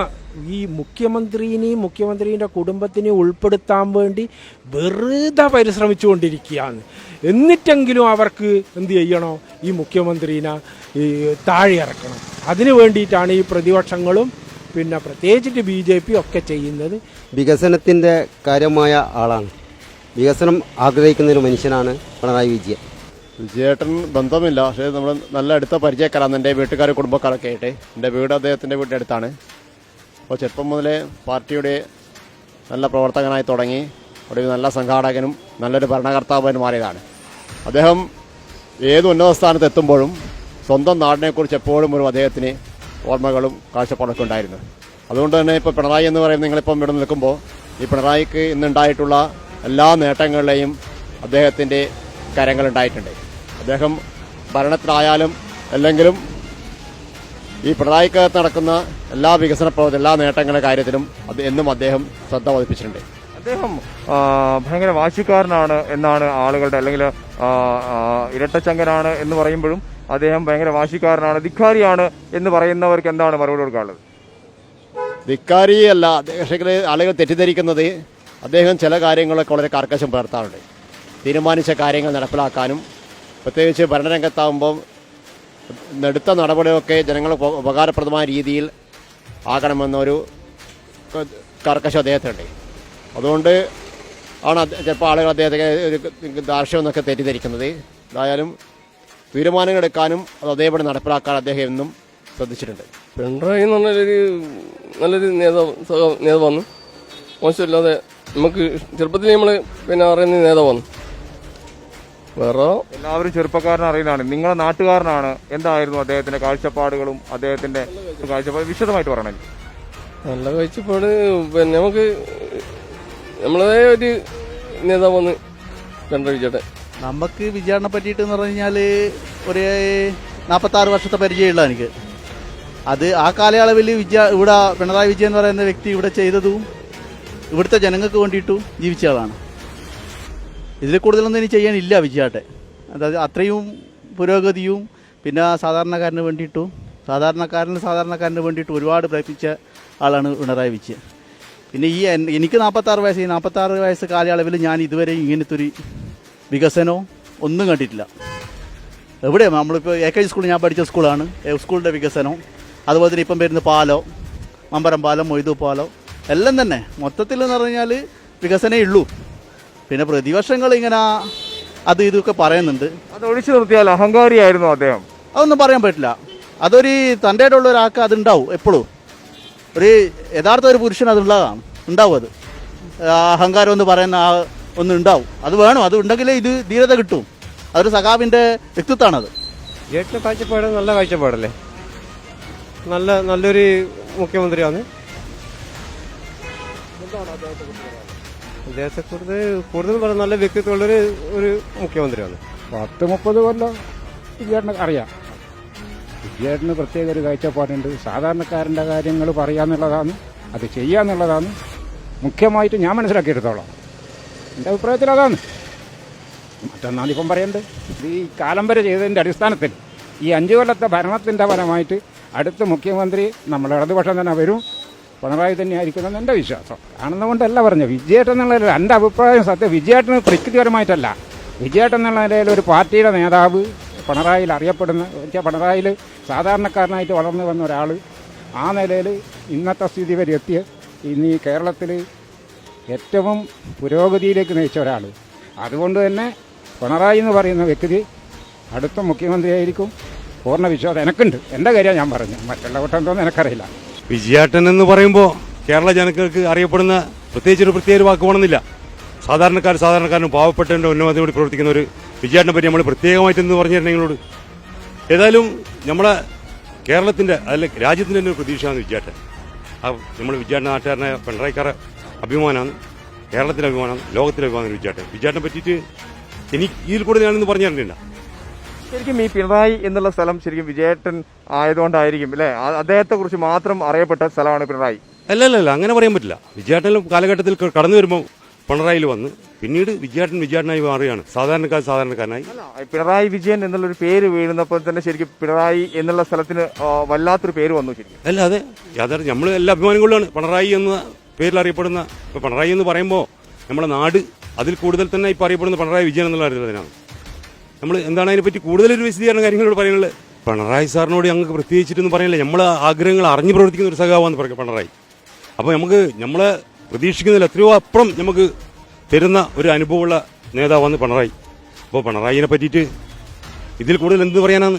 ഈ മുഖ്യമന്ത്രിനെയും മുഖ്യമന്ത്രിയുടെ കുടുംബത്തിനെ ഉൾപ്പെടുത്താൻ വേണ്ടി വെറുതെ പരിശ്രമിച്ചുകൊണ്ടിരിക്കുകയാണ്. എന്നിട്ടെങ്കിലും അവർക്ക് എന്ത് ചെയ്യണോ? ഈ മുഖ്യമന്ത്രിനെ ഈ താഴെ ഇറക്കണം. അതിനു വേണ്ടിയിട്ടാണ് ഈ പ്രതിപക്ഷങ്ങളും പിന്നെ പ്രത്യേകിച്ചിട്ട് ബി ജെ പി ഒക്കെ ചെയ്യുന്നത്. വികസനത്തിന്റെ കാര്യമായ ആളാണ്. വികസനം ആഗ്രഹിക്കുന്ന ഒരു മനുഷ്യനാണ് പിണറായി വിജയൻ. വിജയേട്ടൻ ബന്ധമില്ല. പക്ഷേ നമ്മൾ നല്ല അടുത്ത പരിചയക്കാരാണ്. എന്റെ വീട്ടുകാർ കുടുംബക്കാരൊക്കെ ആയിട്ട്. എന്റെ വീട് അദ്ദേഹത്തിന്റെ വീടിന്റെ അടുത്താണ്. അപ്പോൾ ചെറുപ്പം മുതലേ പാർട്ടിയുടെ നല്ല പ്രവർത്തകനായി തുടങ്ങി. ഒരു നല്ല സംഘാടകനും നല്ലൊരു ഭരണകർത്താവായി മാറിയതാണ്. അദ്ദേഹം ഏത് ഉന്നത സ്ഥാനത്ത് എത്തുമ്പോഴും സ്വന്തം നാടിനെക്കുറിച്ച് എപ്പോഴും ഒരു അദ്ദേഹത്തിന് ഓർമ്മകളും കാഴ്ചപ്പാടൊക്കെ ഉണ്ടായിരുന്നു. അതുകൊണ്ട് തന്നെ ഇപ്പോൾ പിണറായി എന്ന് പറയുന്നത് നിങ്ങളിപ്പം ഇവിടെ നിൽക്കുമ്പോൾ ഈ പിണറായിക്ക് ഇന്നുണ്ടായിട്ടുള്ള എല്ലാ നേട്ടങ്ങളിലെയും അദ്ദേഹത്തിന്റെ കരങ്ങളുണ്ടായിട്ടുണ്ട് അദ്ദേഹം ഭരണത്തിലായാലും അല്ലെങ്കിലും ഈ പിണറായിക്കകത്ത് നടക്കുന്ന എല്ലാ വികസന പ്രവർത്തനം എല്ലാ നേട്ടങ്ങളുടെ കാര്യത്തിലും അത് എന്നും അദ്ദേഹം ശ്രദ്ധ പതിപ്പിച്ചിട്ടുണ്ട്. അദ്ദേഹം ഭയങ്കര വാശിക്കാരനാണ് എന്നാണ് ആളുകളുടെ അല്ലെങ്കിൽ ഇരട്ടച്ചങ്കനാണ് എന്ന് പറയുമ്പോഴും അദ്ദേഹം ഭയങ്കര വാശിക്കാരനാണ് ധിക്കാരിയാണ് എന്ന് പറയുന്നവർക്ക് എന്താണ് മറുപടി കൊടുക്കാനുള്ളത്? ധിക്കാരിയല്ല പക്ഷേ [unintelligible] ആളുകൾ തെറ്റിദ്ധരിക്കുന്നത് അദ്ദേഹം ചില കാര്യങ്ങളൊക്കെ വളരെ കർക്കശം പുലർത്താറുണ്ട്. തീരുമാനിച്ച കാര്യങ്ങൾ നടപ്പിലാക്കാനും പ്രത്യേകിച്ച് ഭരണരംഗത്താകുമ്പോൾ എടുത്ത നടപടിയൊക്കെ ജനങ്ങൾക്ക് ഉപ- ഉപകാരപ്രദമായ രീതിയിൽ ആകണമെന്നൊരു കർക്കശ അദ്ദേഹത്തിനുണ്ട്. അതുകൊണ്ട് ആണ് ചിലപ്പോൾ ആളുകൾ അദ്ദേഹത്തെ ഒരു ദാർശ്യം എന്നൊക്കെ തെറ്റിദ്ധരിക്കുന്നത്. എന്തായാലും തീരുമാനങ്ങൾ എടുക്കാനും അത് അതേപടി നടപ്പിലാക്കാൻ അദ്ദേഹം എന്നും ശ്രദ്ധിച്ചിട്ടുണ്ട്. പിണറായി എന്ന് പറഞ്ഞൊരു നല്ലൊരു നേതാവ് നേതാവാണ്. മോശമില്ലാതെ നമുക്ക് ചെറുപ്പത്തിൽ നമ്മൾ പിന്നെ അറിയുന്ന നേതാവാണ്. വേറെ? എല്ലാവരും ചെറുപ്പക്കാരനെ അറിയുന്നതാണ്. നിങ്ങളെ നാട്ടുകാരനാണ്. എന്തായിരുന്നു അദ്ദേഹത്തിന്റെ കാഴ്ചപ്പാടുകളും അദ്ദേഹത്തിന്റെ കാഴ്ചപ്പാട്? വിശദമായിട്ട് പറയണേ. നല്ല കാഴ്ചപ്പാട്. പിന്നെ നമുക്ക് നമ്മളതായ ഒരു നേതാവാണ് കണ്ടുപിടിച്ചോട്ടെ. നമുക്ക് വിചാരണ പറ്റിയിട്ട് എന്ന് പറഞ്ഞു കഴിഞ്ഞാൽ ഒരു നാൽപ്പത്താറ് വർഷത്തെ പരിചയമുള്ള എനിക്ക്. അത് ആ കാലയളവിൽ വിജയ ഇവിടെ പിണറായി വിജയൻ എന്ന് പറയുന്ന വ്യക്തി ഇവിടെ ചെയ്തതും ഇവിടുത്തെ ജനങ്ങൾക്ക് വേണ്ടിയിട്ടും ജീവിച്ച ആളാണ്. ഇതിൽ കൂടുതലൊന്നും ഇനി ചെയ്യാനില്ല വിജയാട്ടെ. അതായത് അത്രയും പുരോഗതിയും പിന്നെ സാധാരണക്കാരന് വേണ്ടിയിട്ടും സാധാരണക്കാരന് സാധാരണക്കാരന് വേണ്ടിയിട്ട് ഒരുപാട് പ്രയത്നിച്ച ആളാണ് പിണറായി വിജയൻ. പിന്നെ ഈ എനിക്ക് നാൽപ്പത്താറ് വയസ്സ് ഈ നാൽപ്പത്താറ് വയസ്സ് കാലയളവിൽ ഞാൻ ഇതുവരെ ഇങ്ങനത്തെ ഒരു വികസനവും ഒന്നും കണ്ടിട്ടില്ല. എവിടെയാണ് നമ്മളിപ്പോൾ എ കെ സ്കൂൾ ഞാൻ പഠിച്ച സ്കൂളാണ്. സ്കൂളിന്റെ വികസനം അതുപോലെ തന്നെ ഇപ്പം വരുന്ന പാലോ മമ്പരം പാലം മൊയ്തു പാലം എല്ലാം തന്നെ മൊത്തത്തിൽ എന്ന് പറഞ്ഞാൽ വികസനമേ ഉള്ളൂ. പിന്നെ പ്രതിപക്ഷങ്ങൾ ഇങ്ങനെ അത് ഇതൊക്കെ പറയുന്നുണ്ട്. അത് ഒഴിച്ചു നിർത്തിയാൽ അഹങ്കാരിയായിരുന്നു അദ്ദേഹം. അതൊന്നും പറയാൻ പറ്റില്ല. അതൊരു തന്റെ ഉള്ള ഒരാൾക്ക് അതുണ്ടാവും എപ്പോഴും ഒരു യഥാർത്ഥ ഒരു പുരുഷൻ അതുള്ളതാണ് ഉണ്ടാവും അത്. അഹങ്കാരം എന്ന് പറയുന്ന ആ ഒന്ന് ഉണ്ടാവും. അത് വേണം അത് ഉണ്ടെങ്കിലേ ഇത് ധീരത കിട്ടും. അതൊരു സഖാബിന്റെ വ്യക്തിത്വമാണത്. ഏറ്റവും കാഴ്ചപ്പാട് നല്ല കാഴ്ചപ്പാടല്ലേ? നല്ല നല്ലൊരു മുഖ്യമന്ത്രിയാണ്. അദ്ദേഹത്തെക്കുറിച്ച് കൂടുതൽ പറഞ്ഞ നല്ല വ്യക്തിത്വമുള്ളൊരു ഒരു മുഖ്യമന്ത്രിയാണ്. പത്ത് മുപ്പത് കൊല്ലം വിജയേട്ടനെ അറിയാം. വിജയേട്ടന് പ്രത്യേക ഒരു കാഴ്ചപ്പാടുണ്ട്. സാധാരണക്കാരന്റെ കാര്യങ്ങൾ പറയാന്നുള്ളതാണ് അത് ചെയ്യാന്നുള്ളതാണ്. മുഖ്യമായിട്ട് ഞാൻ മനസ്സിലാക്കിയെടുത്തോളാം. എന്റെ അഭിപ്രായത്തിൽ അതാണ്. മറ്റൊന്നാണ് ഇപ്പം പറയേണ്ടത് ഈ കാലം വരെ ചെയ്തതിന്റെ അടിസ്ഥാനത്തിൽ ഈ അഞ്ചു കൊല്ലത്തെ ഭരണത്തിന്റെ ഫലമായിട്ട് അടുത്ത മുഖ്യമന്ത്രി നമ്മൾ ഇടതുപക്ഷം തന്നെ വരും. പിണറായി തന്നെ ആയിരിക്കുമെന്ന് എന്റെ വിശ്വാസം. കാണുന്നതുകൊണ്ടല്ല പറഞ്ഞു വിജയേട്ടൻ എന്നുള്ള എന്റെ അഭിപ്രായം സത്യം. വിജയേട്ടന് പ്രകൃതിപരമായിട്ടല്ല വിജയേട്ടൻ എന്നുള്ള നിലയിൽ ഒരു പാർട്ടിയുടെ നേതാവ് പിണറായിൽ അറിയപ്പെടുന്ന വെച്ചാൽ പിണറായിൽ സാധാരണക്കാരനായിട്ട് വളർന്നു വന്ന ഒരാൾ ആ നിലയിൽ ഇന്നത്തെ സ്ഥിതി വരെ എത്തിയ ഇന്ന് ഈ കേരളത്തിൽ ഏറ്റവും പുരോഗതിയിലേക്ക് നയിച്ച ഒരാൾ അതുകൊണ്ട് തന്നെ പിണറായി എന്ന് പറയുന്ന വ്യക്തി അടുത്ത മുഖ്യമന്ത്രിയായിരിക്കും. പൂർണ വിശ്വാസം. എനിക്കുണ്ട്. എന്റെ കാര്യം ഞാൻ പറഞ്ഞു. മറ്റുള്ള കൂട്ടം എന്തോന്ന് എനിക്കറിയില്ല. വിജയാട്ടൻ എന്ന് പറയുമ്പോൾ കേരള ജനങ്ങൾക്ക് അറിയപ്പെടുന്ന പ്രത്യേകിച്ച് ഒരു പ്രത്യേക വാക്ക് വേണമെന്നില്ല. സാധാരണക്കാർ സാധാരണക്കാരനും പാവപ്പെട്ടവന്റെ ഉന്നമതി കൂടി പ്രവർത്തിക്കുന്ന ഒരു വിജയാട്ടനെ പറ്റി നമ്മൾ പ്രത്യേകമായിട്ട് എന്ന് പറഞ്ഞിരുന്നു നിങ്ങളോട്. ഏതായാലും നമ്മളെ കേരളത്തിന്റെ അല്ല രാജ്യത്തിന്റെ തന്നെ ഒരു പ്രതീക്ഷയാണ് വിജയാട്ടൻ. ആ നമ്മൾ വിജയാട്ടൻ നാട്ടുകാരനെ പിണറായിക്കാരെ അഭിമാനമാണ് കേരളത്തിന്റെ അഭിമാനമാണ് ലോകത്തിന്റെ അഭിമാനമാണ് വിജയാട്ടൻ. വിജയാട്ടനെ പറ്റിയിട്ട് എനിക്ക് ഇതിൽ കൂടെ ഞാനൊന്നും പറഞ്ഞു ശരിക്കും ഈ പിണറായി എന്നുള്ള സ്ഥലം ശരിക്കും വിജയേട്ടൻ ആയതുകൊണ്ടായിരിക്കും അല്ലേ? അദ്ദേഹത്തെ കുറിച്ച് മാത്രം അറിയപ്പെട്ട സ്ഥലമാണ് പിണറായി. അല്ല അല്ല അല്ല അങ്ങനെ പറയാൻ പറ്റില്ല. വിജയേട്ടൻ കാലഘട്ടത്തിൽ കടന്നു വരുമ്പോൾ പിണറായിൽ വന്ന് പിന്നീട് വിജയേട്ടൻ വിജയേട്ടനായി മാറുകയാണ്. സാധാരണക്കാർ സാധാരണക്കാരനായി. പിണറായി വിജയൻ എന്നുള്ളൊരു പേര് വീഴുന്നപ്പോൾ തന്നെ ശരിക്കും പിണറായി എന്നുള്ള സ്ഥലത്തിന് വല്ലാത്തൊരു പേര് വന്നു ശരിക്കും. അല്ല അതെ. യാഥാർത്ഥ്യം നമ്മൾ എല്ലാ അഭിമാനം കൊണ്ടാണ് പിണറായി എന്ന പേരിൽ അറിയപ്പെടുന്ന പിണറായി എന്ന് പറയുമ്പോൾ നമ്മുടെ നാട് അതിൽ കൂടുതൽ തന്നെ ഇപ്പോൾ അറിയപ്പെടുന്ന പിണറായി വിജയൻ എന്നുള്ള അറിയുന്നതിനാണ് നമ്മൾ എന്താണ് അതിനെപ്പറ്റി കൂടുതലൊരു വിശദീകരണ കാര്യങ്ങളോട് പറയാനുള്ളത്? പിണറായി സാറിനോട് ഞങ്ങൾക്ക് പ്രത്യേകിച്ചിട്ടൊന്നും പറയാനില്ല. നമ്മൾ ആഗ്രഹങ്ങൾ അറിഞ്ഞു പ്രവർത്തിക്കുന്ന ഒരു സഖാവാന്ന് പറയുക പിണറായി. അപ്പോൾ നമുക്ക് നമ്മൾ പ്രതീക്ഷിക്കുന്നതിൽ എത്രയോ അപ്പുറം നമുക്ക് തരുന്ന ഒരു അനുഭവമുള്ള നേതാവാണ് പിണറായി. അപ്പോൾ പിണറായിനെ പറ്റിയിട്ട് ഇതിൽ കൂടുതൽ എന്ത് പറയാനാണ്?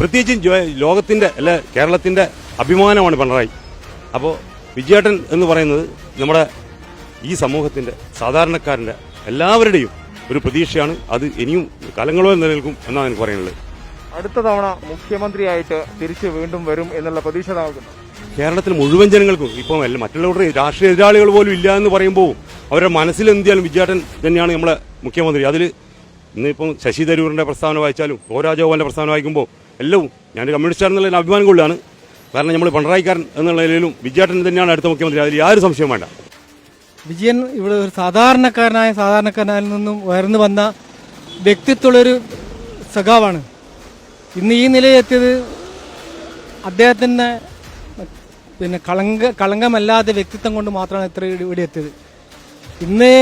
പ്രത്യേകിച്ചും ലോകത്തിന്റെ അല്ല കേരളത്തിന്റെ അഭിമാനമാണ് പിണറായി. അപ്പോൾ വിജയേട്ടൻ എന്ന് പറയുന്നത് നമ്മുടെ ഈ സമൂഹത്തിന്റെ സാധാരണക്കാരന്റെ എല്ലാവരുടെയും ഒരു പ്രതീക്ഷയാണ്. അത് ഇനിയും കാലങ്ങളോളം നിലനിൽക്കും എന്നാണ് എനിക്ക് പറയാനുള്ളത്. അടുത്ത തവണ മുഖ്യമന്ത്രിയായിട്ട് തിരിച്ച് വീണ്ടും വരും എന്നുള്ള പ്രതീക്ഷ താമസിക്കുന്നു കേരളത്തിൽ മുഴുവൻ ജനങ്ങൾക്കും ഇപ്പം അല്ല മറ്റുള്ളവരുടെ രാഷ്ട്രീയ എതിരാളികൾ പോലും ഇല്ല എന്ന് പറയുമ്പോൾ അവരുടെ മനസ്സിൽ എന്തിയാലും വിജയേട്ടൻ തന്നെയാണ് നമ്മളെ മുഖ്യമന്ത്രി. അതിൽ ഇന്നിപ്പം ശശി തരൂരിന്റെ പ്രസ്താവന വായിച്ചാലും ഓ രാജഗോപാലിന്റെ പ്രസ്താവന വായിക്കുമ്പോൾ എല്ലാം ഞാൻ കമ്മ്യൂണിസ്റ്റ് ആണെന്നുള്ള അഭിമാനം കൊള്ളാണ് കാരണം നമ്മൾ പിണറായിക്കാരൻ എന്നുള്ള നിലയിലും വിജയേട്ടൻ തന്നെയാണ് അടുത്ത മുഖ്യമന്ത്രി. അതിൽ യാതൊരു സംശയം വേണ്ട. വിജയൻ ഇവിടെ ഒരു സാധാരണക്കാരനായ സാധാരണക്കാരനിൽ നിന്നും ഉയർന്നു വന്ന വ്യക്തിത്വമുള്ളൊരു സഖാവാണ്. ഇന്ന് ഈ നിലയിലെത്തിയത് അദ്ദേഹത്തിന്റെ പിന്നെ കളങ്ക കളങ്കമല്ലാത്ത വ്യക്തിത്വം കൊണ്ട് മാത്രമാണ് ഇത്ര ഇവിടെ- എത്തിയത് ഇന്ന്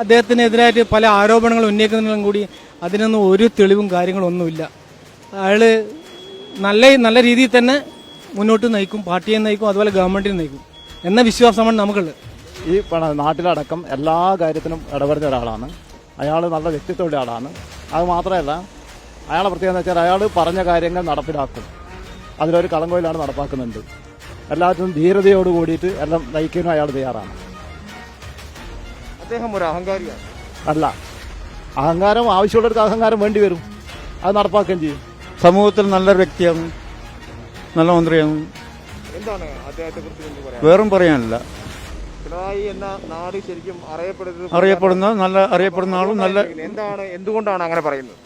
അദ്ദേഹത്തിനെതിരായിട്ട് പല ആരോപണങ്ങൾ ഉന്നയിക്കുന്നതിനും കൂടി അതിനൊന്നും ഒരു തെളിവും കാര്യങ്ങളും ഒന്നുമില്ല അയാൾ നല്ല നല്ല രീതിയിൽ തന്നെ മുന്നോട്ട് നയിക്കും പാർട്ടിയെ നയിക്കും അതുപോലെ ഗവൺമെന്റിനെ നയിക്കും എന്ന വിശ്വാസമാണ് നമുക്കുള്ളത്. ഈ പണ- നാട്ടിലടക്കം എല്ലാ കാര്യത്തിനും ഇടപെടുന്ന ഒരാളാണ്. അയാൾ നല്ല വ്യക്തിത്വമുള്ള ആളാണ്. അത് മാത്രമല്ല അയാളെ പ്രത്യേകത എന്ന് വെച്ചാൽ അയാൾ പറഞ്ഞ കാര്യങ്ങൾ നടപ്പിലാക്കും. അതിലൊരു കളങ്കോയിലാണ് നടപ്പാക്കുന്നുണ്ട്. എല്ലാത്തിനും ധീരതയോട് കൂടിയിട്ട് എല്ലാം നയിക്കാനും അയാൾ തയ്യാറാണ്. അദ്ദേഹം ഒരു അഹങ്കാരിയാണ്. അല്ല അഹങ്കാരം ആവശ്യമുള്ളവർക്ക് അഹങ്കാരം വേണ്ടി വരും. അത് നടപ്പാക്കുകയും ചെയ്യും. സമൂഹത്തിൽ നല്ലൊരു വ്യക്തിയാണ് നല്ല മന്ത്രിയാണ്. എന്താണ് അദ്ദേഹത്തെ കുറിച്ച് വേറും പറയാനില്ല. പിണറായി എന്ന നാട് ശരിക്കും അറിയപ്പെടുന്നത് അറിയപ്പെടുന്ന നല്ല അറിയപ്പെടുന്ന ആളും നല്ല എന്താണ് എന്തുകൊണ്ടാണ് അങ്ങനെ പറയുന്നത്?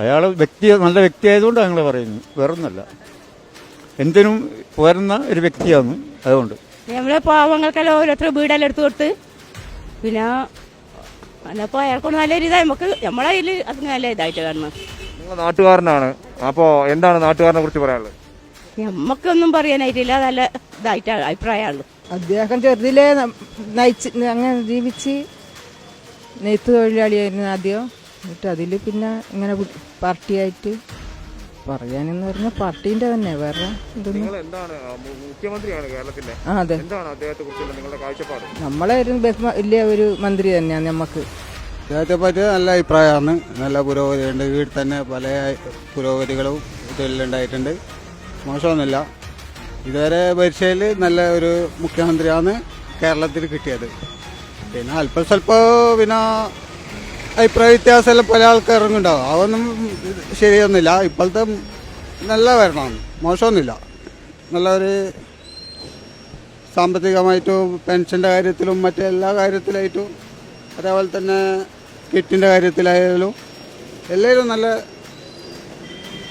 അയാൾ വ്യക്തി നല്ല വ്യക്തി ആയതുകൊണ്ട് ഞങ്ങൾ പറയുന്നു. വേറൊന്നല്ല. എന്തിനും പോരുന്ന ഒരു വ്യക്തിയാണ് അതുകൊണ്ട്. നമ്മളെ പാവങ്ങൾക്കെല്ലാം ഓരോരുത്തർ വീടെല്ലാം എടുത്തു കൊടുത്ത് പിന്നെ അല്ലപ്പോൾ അയാൾക്കൊണ്ട് നല്ല ഒരിതായി ഇതായി. നമുക്ക് നമ്മളെ കയ്യിൽ അത് നല്ല ഇതായിട്ട് കാണുന്നത് നിങ്ങൾ നാട്ടുകാരനാണ്. അപ്പോ എന്താണ് നാട്ടുകാരനെ കുറിച്ച് പറയാനുള്ളത്? നമുക്കൊന്നും പറയാനായിട്ടില്ല. നല്ല ഇതായിട്ട് അഭിപ്രായമുള്ളൂ അദ്ദേഹം ചെറുതിലെ നയിച്ച് അങ്ങനെ ജീവിച്ച് നെയ്ത്ത് തൊഴിലാളിയായിരുന്നു ആദ്യം. എന്നിട്ട് അതിൽ പിന്നെ ഇങ്ങനെ പാർട്ടിയായിട്ട് പറയാനെന്ന് പറഞ്ഞാൽ പാർട്ടീന്റെ തന്നെ വേറെ ഇതൊന്നും. നിങ്ങൾ എന്താണ് മുഖ്യമന്ത്രിയാണ് കേരളത്തിന്റെ അതെ. എന്താണ് അദ്ദേഹത്തെ കുറിച്ചുള്ള നിങ്ങളുടെ കാഴ്ചപ്പാട്? നമ്മളെ ഒരു ബഹുമ- വലിയ ഒരു മന്ത്രി തന്നെയാണ് നമുക്ക് അദ്ദേഹത്തെ പറ്റി നല്ല അഭിപ്രായമാണ്. നല്ല പുരോഗതിയുണ്ട്. വീട്ടിൽ തന്നെ പല പുരോഗതികളും തൊഴിലുണ്ടായിട്ടുണ്ട് മോശമൊന്നുമില്ല. ഇതുവരെ പരീക്ഷയിൽ നല്ല ഒരു മുഖ്യമന്ത്രിയാണ് കേരളത്തിൽ കിട്ടിയത്. പിന്നെ അല്പം സ്വല്പം പിന്നെ അഭിപ്രായ വ്യത്യാസമെല്ലാം പല ആൾക്കാർ ഉണ്ടാവും അതൊന്നും ശരിയൊന്നുമില്ല. ഇപ്പോഴത്തെ നല്ല വരണം മോശമൊന്നുമില്ല. നല്ലൊരു സാമ്പത്തികമായിട്ടും പെൻഷന്റെ കാര്യത്തിലും മറ്റെല്ലാ കാര്യത്തിലായിട്ടും അതേപോലെ തന്നെ കിറ്റിന്റെ കാര്യത്തിലായാലും എല്ലാവരും നല്ല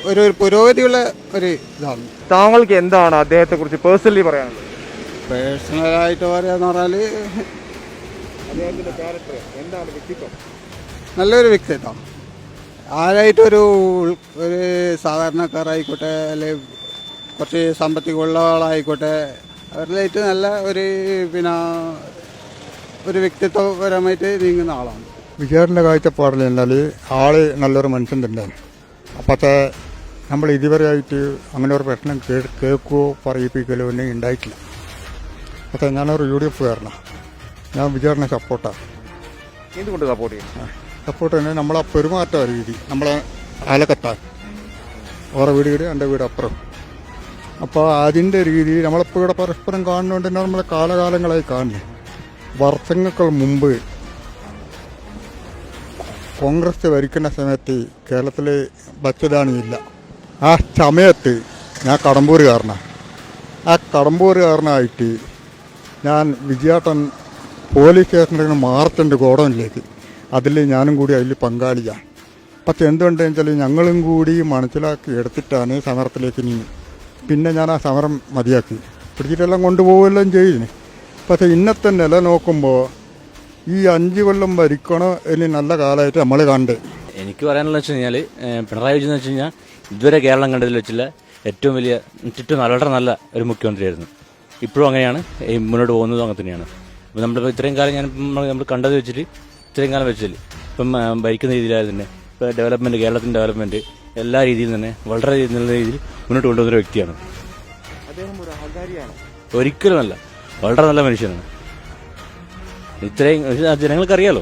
ഒരു പുരോഗതിയുള്ള ഒരു ഇതാണ്. താങ്കൾക്ക് എന്താണ് അദ്ദേഹത്തെ കുറിച്ച് പേഴ്സണലി പറയാനുള്ളത്? പേഴ്സണലായിട്ട് പറയാന്ന് പറഞ്ഞാൽ അദ്ദേഹത്തിന്റെ ക്യാരക്ടർ എന്താണ് വ്യക്തിത്വം? നല്ലൊരു വ്യക്തിത്വം. ആരായിട്ടൊരു ഒരു ഒരു സാധാരണക്കാരായിക്കോട്ടെ അല്ലെങ്കിൽ കുറച്ച് സാമ്പത്തികമുള്ള ആളായിക്കോട്ടെ അവരിലായിട്ട് നല്ല ഒരു പിന്നെ ഒരു വ്യക്തിത്വപരമായിട്ട് നീങ്ങുന്ന ആളാണ്. വിജയേട്ടന്റെ കാഴ്ചപ്പാടിൽ എന്നാൽ ആൾ നല്ലൊരു മനുഷ്യൻ തന്നെയാണ്. അപ്പോഴത്തെ നമ്മൾ ഇതുവരെ ആയിട്ട് അങ്ങനെ ഒരു പ്രശ്നം കേൾക്കുകയോ പറയിപ്പിക്കലോ ഒന്നും ഉണ്ടായിട്ടില്ല. പക്ഷേ ഞാനൊരു യു ഡി എഫ് കാരണം ഞാൻ വിചാരണ സപ്പോർട്ടാണ് എന്തുകൊണ്ട് സപ്പോർട്ട് ചെയ്യും സപ്പോർട്ട് തന്നെ നമ്മളെ പെരുമാറ്റ രീതി നമ്മളെ അയലക്കത്താൻ ഓരോ വീട് വീട് എന്റെ വീട് അപ്പുറം. അപ്പോൾ അതിന്റെ രീതി നമ്മളിപ്പോൾ ഇവിടെ പരസ്പരം കാണുന്നുണ്ട് തന്നെ നമ്മളെ കാലകാലങ്ങളായി കാണുന്നത്. വർഷങ്ങൾക്ക് മുമ്പ് കോൺഗ്രസ് ഭരിക്കുന്ന സമയത്ത് കേരളത്തിൽ ബച്ചദാണിയില്ല ആ സമയത്ത് ഞാൻ കടമ്പൂരുകാരനാണ് ആ കടമ്പൂരുകാരനായിട്ട് ഞാൻ വിജയാട്ടൻ പോലീസ് സ്റ്റേഷനിൽ മാറത്തുണ്ട് ഗോഡൗണിലേക്ക്. അതിൽ ഞാനും കൂടി അതിൽ പങ്കാളിയാണ് പക്ഷെ എന്തുകൊണ്ടെന്ന് വെച്ചാൽ ഞങ്ങളും കൂടി മനസ്സിലാക്കി എടുത്തിട്ടാണ് സമരത്തിലേക്ക് നീങ്ങി പിന്നെ ഞാൻ ആ സമരം മതിയാക്കി. പിടിച്ചിട്ടെല്ലാം കൊണ്ടുപോവുകയെല്ലാം ചെയ്തിന്. പക്ഷെ ഇന്നത്തെ നില നോക്കുമ്പോൾ ഈ അഞ്ച് കൊല്ലം ഭരിക്കണോ ഇനി നല്ല കാലമായിട്ട് നമ്മൾ കണ്ട്. എനിക്ക് പറയാനുള്ള വെച്ച് കഴിഞ്ഞാൽ പിണറായി വിജയൻ എന്ന് വെച്ച് കഴിഞ്ഞാൽ ഇതുവരെ കേരളം കണ്ടതിൽ വെച്ചുള്ള ഏറ്റവും വലിയ ഏറ്റവും നല്ല- വളരെ നല്ല ഒരു മുഖ്യമന്ത്രിയായിരുന്നു. ഇപ്പോഴും അങ്ങനെയാണ്. മുന്നോട്ട് പോകുന്നതും അങ്ങനെ തന്നെയാണ്. അപ്പോൾ നമ്മളിപ്പോൾ ഇത്രയും കാലം ഞാൻ നമ്മൾ കണ്ടത് വെച്ചിട്ട് ഇത്രയും കാലം വെച്ചില്ല ഇപ്പം ഭരിക്കുന്ന രീതിയിലായാലും തന്നെ ഇപ്പോൾ ഡെവലപ്മെന്റ് കേരളത്തിന്റെ ഡെവലപ്മെന്റ് എല്ലാ രീതിയിലും തന്നെ വളരെ നല്ല രീതിയിൽ മുന്നോട്ട് കൊണ്ടുവന്ന ഒരു വ്യക്തിയാണ് ഒരിക്കലുമല്ല വളരെ നല്ല മനുഷ്യനാണ്. ഇത്രയും ജനങ്ങൾക്കറിയാലോ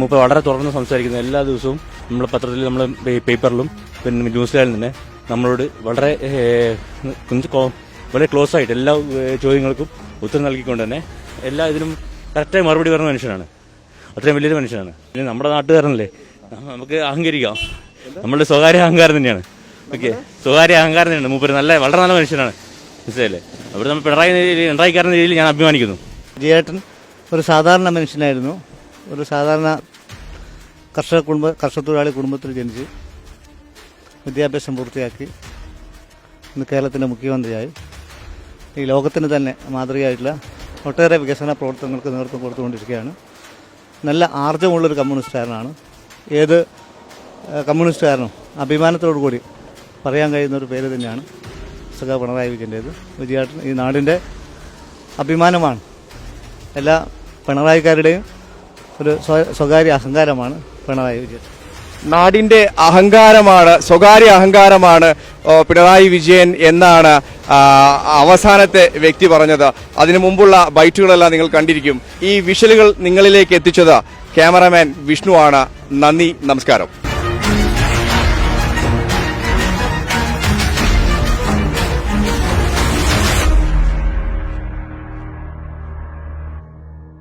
മൂപ്പ വളരെ തുറന്ന് സംസാരിക്കുന്നത് എല്ലാ ദിവസവും നമ്മൾ പത്രത്തിൽ നമ്മൾ പേപ്പറിലും പിന്നെ ന്യൂസിലായാലും തന്നെ നമ്മളോട് വളരെ വളരെ ക്ലോസ് ആയിട്ട് എല്ലാ ചോദ്യങ്ങൾക്കും ഉത്തരം നൽകിക്കൊണ്ട് തന്നെ എല്ലാ ഇതിനും കറക്റ്റായി മറുപടി വരുന്ന മനുഷ്യനാണ്. അത്രയും വലിയൊരു മനുഷ്യനാണ്. പിന്നെ നമ്മുടെ നാട്ടുകാരനല്ലേ? നമുക്ക് അഹങ്കരിക്കാം. നമ്മളുടെ സ്വകാര്യ അഹങ്കാരം തന്നെയാണ്. ഓക്കെ. സ്വകാര്യ അഹങ്കാരം തന്നെയാണ്. മൂപ്പര് നല്ല വളരെ നല്ല മനുഷ്യനാണ്. മനസ്സിലല്ലേ അവിടെ നമ്മൾ പിണറായി പിണറായിക്കാരൻ രീതിയിൽ ഞാൻ അഭിമാനിക്കുന്നു. ജിയേട്ടൻ ഒരു സാധാരണ മനുഷ്യനായിരുന്നു. ഒരു സാധാരണ കർഷക കുടുംബ കർഷക തൊഴിലാളി കുടുംബത്തിൽ ജനിച്ച് വിദ്യാഭ്യാസം പൂർത്തിയാക്കി ഇന്ന് കേരളത്തിന്റെ മുഖ്യമന്ത്രിയായി. ഈ ലോകത്തിന് തന്നെ മാതൃകയായിട്ടുള്ള ഒട്ടേറെ വികസന പ്രവർത്തനങ്ങൾക്ക് നേതൃത്വം കൊടുത്തുകൊണ്ടിരിക്കുകയാണ്. നല്ല ആർജമുള്ളൊരു കമ്മ്യൂണിസ്റ്റുകാരനാണ്. ഏത് കമ്മ്യൂണിസ്റ്റുകാരനും അഭിമാനത്തോടു കൂടി പറയാൻ കഴിയുന്ന ഒരു പേര് തന്നെയാണ് സുഖ പിണറായി വിജയന്റേത് വിജയാട്ടൻ ഈ നാടിന്റെ അഭിമാനമാണ് എല്ലാ പിണറായിക്കാരുടെയും ഒരു സ്വ- സ്വകാര്യ അഹങ്കാരമാണ് പിണറായി വിജയൻ. നാടിന്റെ അഹങ്കാരമാണ് സ്വകാര്യ അഹങ്കാരമാണ് പിണറായി വിജയൻ എന്നാണ് അവസാനത്തെ വ്യക്തി പറഞ്ഞത്. അതിനു മുമ്പുള്ള ബൈറ്റുകളെല്ലാം നിങ്ങൾ കണ്ടിരിക്കും. ഈ വിഷലുകൾ നിങ്ങളിലേക്ക് എത്തിച്ചത് ക്യാമറാമാൻ ആണ്. നന്ദി നമസ്കാരം.